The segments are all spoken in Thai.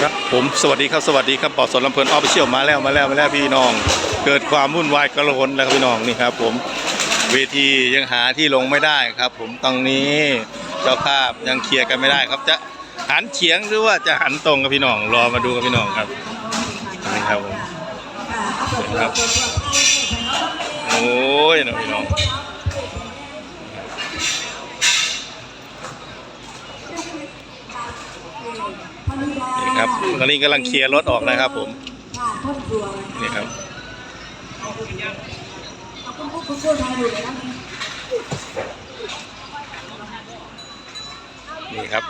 ครับผมสวัสดีครับสวัสดีครับปอสนลำเพลินออฟฟิเชียลมาแล้วมาแล้วมาแล้วพี่น้อง เกิดความวุ่นวายกระหนแล้วครับพี่น้องนี่ครับ ผมเวทียังหาที่ลงไม่ได้ครับ ผมตรงนี้เจ้าภาพยังเคลียร์กันไม่ได้ครับจะหันเฉียงหรือว่าจะหันตรงกับพี่น้องรอมาดูกับพี่น้องครับนี่ครับผมครับโอ้ยน้องพี่น้อง นี่ครับตอนนี้กำลังเคลียร์รถออกนะครับผมนี่ครับนี่ครับ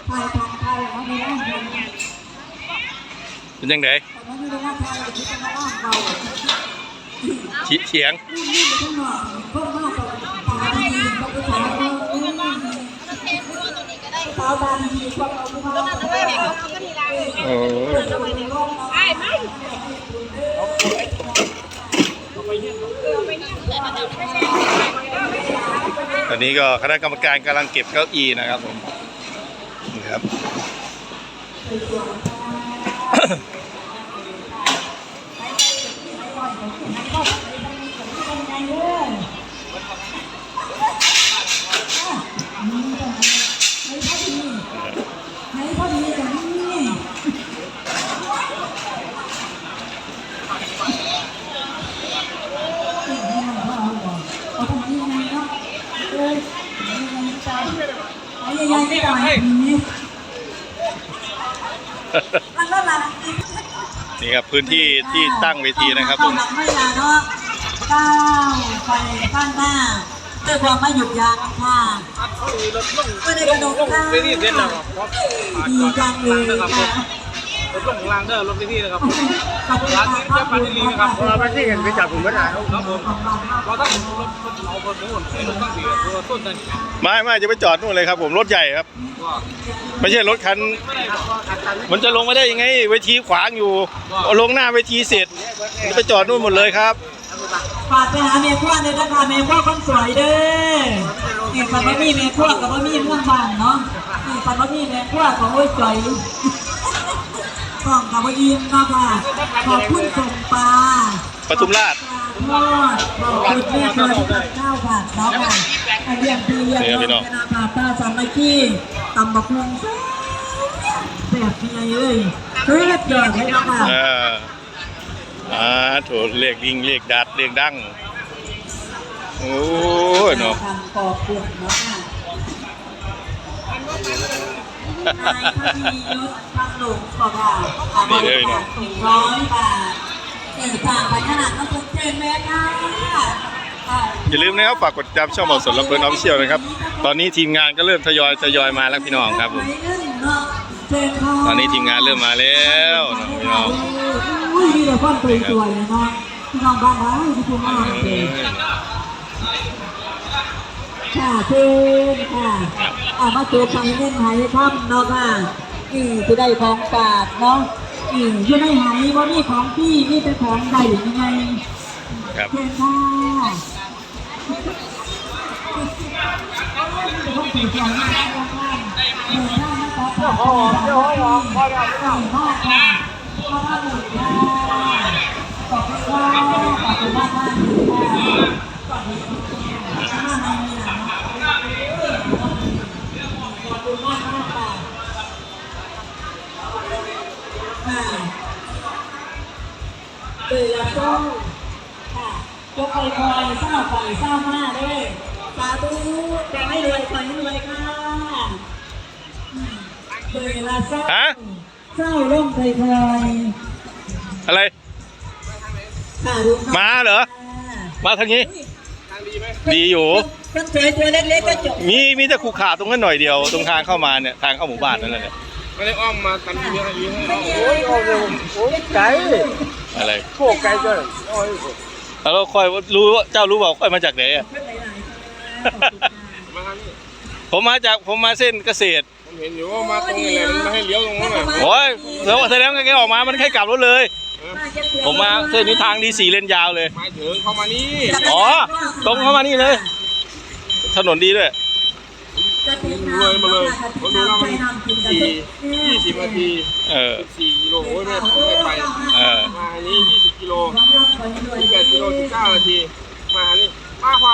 เป็นยังไงเฉียง โอ้ยตอนนี้ก็คณะกรรมการกำลังเก็บเก้าอี้นะครับผมนี่ครับี่ยังไม่ตายนี่ครับพื้นที่ที่ตั้งเวทีนะครับผมไม่นาเนาะก้าวไปข้างหน้าด้วยความไม่หยุดยั้งค่ะไม่ได้กระโดดข้ามดีจังเลยค่ะ รถลงข้างล่างเด้อรถเวทีนะครับขอบคุณร้านค่ะนี้จะปันดีนะครับเราไปที่เห็นไปจับผมไม่ได้ครับครับผมเราต้องรถรถเอาคนนู้นรถต้องสีรถต้นนั่นไม่ไม่จะไปจอดนู่นเลยครับ ผมรถใหญ่ครับก็ไม่ใช่รถคัน มันจะลงไม่ได้ยังไงเวทีขวางอยู่เอาลงหน้าเวทีเสร็จจะไปจอดนู่นหมดเลยครับฝากไปหาเมย์พวกเลยนะคะเมย์พวกคนสวยเด้อนี่ปันว่ามีเมย์พวกกับว่ามีเมืองบางเนาะนี่ปันว่ามีเมย์พวกของโอ้ยจ่อยกล่ องกับว่าอินเนาะค่ะขอบคุณส่งปลาปทุมราชทอดขอบคุณแม่ครัวที่ข้าวผัดเนาะค่ะอันเลี้ยงพี่เลี้ยงเนี่ยพี่น้น้อองงนาคาป้าสามัคคีตำบักหุ่งแซ่บพี่ใหญ่เอ้ยเฮ้ยเกิดให้เนาะค่ะเอออ่าโถเรียกยิงเรียกดัดเรียกดังโอ้ยเนาะทำกอบเปลือกเนาะค่ะ นายทวียศพักหลงบอกว่าอาบริการถึงร้อยบาทเอกสารไปขนาดนั้นเจนแม่ค่ะอ่าอย่าลืมนะครับฝากกดติดตามช่องหมอสนลำเพลินออฟฟิเชียลนะครับ ตอนนี้ทีมงานก็เริ่มทยอยทยอยมาแล้วพี่น้องครับผมตอนนี้ทีมงานเริ่มมาแล้วเนาะพี่น้องอุ้ยมีแต่คนสวยๆเลยเนาะพี่น้องบ้านเราที่คุณมาเลย ค่ะเชิญค่ะอ่ามาเจอใครเล่นไหค่ำเนาะค่ะนี่จะได้ของฝากเนาะนี่อยู่ในไหว่านี่ของพี่นี่เป็นของใดยังไงครับเชิญค่ะต้องถือของมาแล้วค่ะเดินทางมาต่อค่ะโอ้โหโอ้โหพอแล้วพอแล้วค่ะขอบคุณค่ะขอบคุณค่ะขอบคุณมา ยกไปคอยเศร้าไปเศร้ามาเลยสาธุจะให้รวยไปให้รวยค่ะเดือดเศร้าฮะ เศร้าล่มไปคอยอะไรค่ะดูค่ะมาเหรอ มาทางนี้ ดีอยู่คนสวยตัวเล็กๆก็จบมีมีแต่ขู่ขาตรงนั้นหน่อยเดียว ตรงทางเข้ามาเนี่ย ทางเข้าหมู่บ้านนั่นแหละไม่ได้อ้อมมาตันเยอะให้เยอะให้โอ้ยโอ้ยโอ้ยไก่อะไรโคไก่เกินโอ้ย แล้วเราค่อยรู้ว่าเจ้ารู้เปล่าค่อยมาจากไหนอะมาทางนี้ผมมาจากผมมาเส้นเกษตร ผมเห็นอยู่ว่ามาตรงนี้เลยมันไม่ให้เลี้ยวตรงนั้นน่ะโอ้ยแล้วแสดงว่าแกออกมามันแค่กลับรถเลย ผมมาเส้นนี้ทางดีสี่เลนยาวเลยหมายถึงเข้ามานี่อ๋อตรงเข้ามานี่เลย ถนนดีด้วย จะตีรวยมาเลยผมดูแล้วมันกี่ยี่สิบนาทีเออสี่กิโลโอ้ยไม่ไม่ไปเออมาอันนี้ยี่สิบกิโลสิบแปดกิโลสิบเก้านาที มาอันนี้มาพอ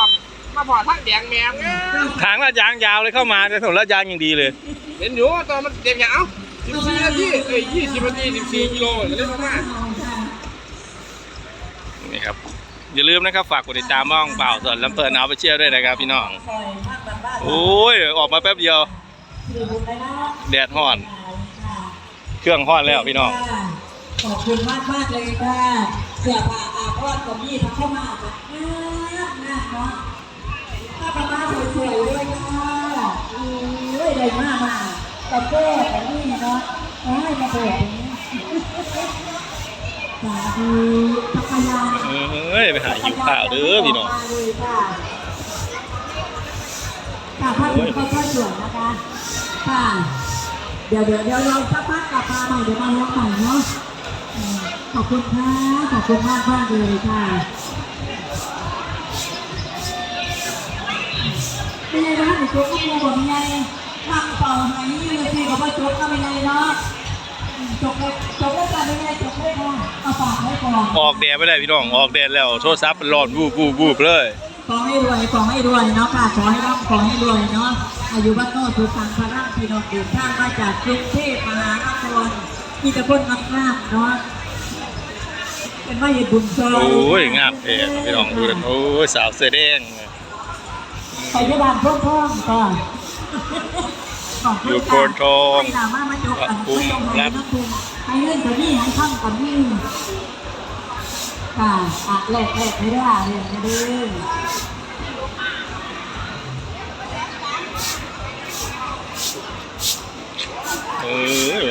มาพอทั้งแดงแมงเนี่ยทางลาดยางยาวเลยเข้ามาแต่ถนนลาดยางยังดีเลยเห็นอยู่ตอนมันเด็กอย่างเอ้าสิบสี่นาทีเอ้ยยี่สิบนาทีสิบสี่กิโลเล่นมากนี่ครับ อย่าลืมนะครับฝากกดติดตามบ้องเปล่าส่วนลำเพลินเอาไปเชียร์ด้วยนะครับพี่น้องโอ้ยออกมาแป๊บเดียวแดดห้อน เครื่องห้อนแล้วพี่น้องขอบคุณมากมากเลยค่ะเสื้อผ้าอาภรณ์กับพี่ทั้งเข้ามาแบบงามามเนาะผ้าปลาสวยๆด้วยค่ะโอ้ยได้มากมากกาแฟแบบนี้เนาะโอ้ยมาเปิดอย่างนี้สาธุ เอ้ยไปหาหิวข้าวเด้อพี่น้องค่ะภาพนี้ก็ค่อยสวยนะคะค่ะเดี๋ยวเดี๋ยวเดี๋ยวเราสักพักกลับมาใหม่เดี๋ยวมาลองใหม่เนาะขอบคุณค่ะขอบคุณมากมากเลยค่ะเป็นไงบ้างหนูโจ๊กก็มัวบอกยังไงทำเป่าหายยืนที อนออกแดดไม่ได้พี่น้องออกแดดแล้วโทรศัพท์มันร้อนวูบวูบวูบเลยขอให้รวยขอให้รวยเนาะค่ะขอให้ร่ำขอให้รวยเนาะอายุบ้านโนสุสังพระร่างพี่น้องเดินทางมาจากกรุงเทพมหานครมีแต่คนนักงามเนาะเป็นว่าเหตุบุญซอยโอ้ยงามเท่พี่น้องดูกันโอ้ยสาวเสื้อแดงไปที่บ้านพ่อพ่อก่อนขอบคุณอยู่ค่ะโพนทองให้ดราม่ามาจบกันขอบคุณไม่ต้องครัให้บนะคุณให้เรื่องกับนี่ให้ท่านกับนี่ ค่ะอะแหลกแหลกไม่ได้แหลกไม่ได้เออ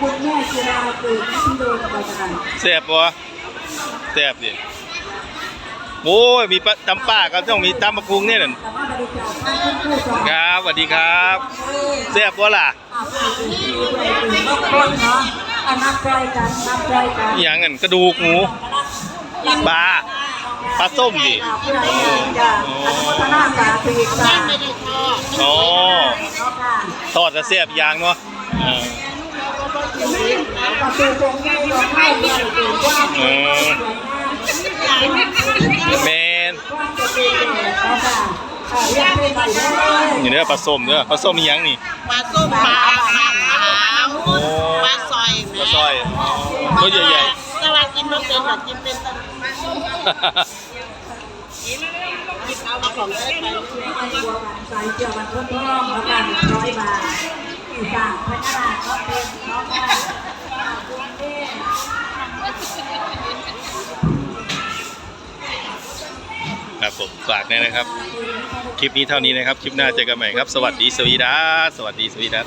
คุณแม่กีฬาเกิดที่โดนไปกันแซ่บปะแซ่บดิโอ้ยมีปะตำป่าก็ต้องมีตำมะกรุงเนี่ยนั่นแต่ว่าบริจาคให้คุณผู้ชมครับสวัสดีครับแซ่บปะล่ะ อาภาเป็นที่ด้วยเป็นบางคนเนาะอันนับใจกันนับใจกันอหย่างนั้นกระดูกหมู ปลาปลาส้มดิผู้ใดอยากจะอนุโมทนาสาธุค่ะอ๋อค่ะทอดจะแซ่บอย่างเนาะเออประตูตรงนี้ตรงให้เนี่ยถือว่าเออแมนว่าจะเป็นเขาค่ะอ่าเรียกให้ไปได้เลย นี่เด้อปลาส้มเด้อปลาส้มมีหยังนี่ ปลาส้มปลาปลา อยปลาสร้อยอ๋อตัวใหญ่แต่ว่ากินมันเป็นแบบกินเป็นต่ปลาส้มๆกินเอาของได้ไปหัวกันใส่เกี่ยวมันเพิ่มเพิ่มแล้วกันร้อยบาทอีกสามพันาก็เป็นนาะค่ะกรุงเทพครับผมฝากด้วยนะครับ คลิปนี้เท่านี้นะครับ คลิปหน้าเจอกันใหม่ครับ สวัสดีสวีดัสสวัสดีสวีดัส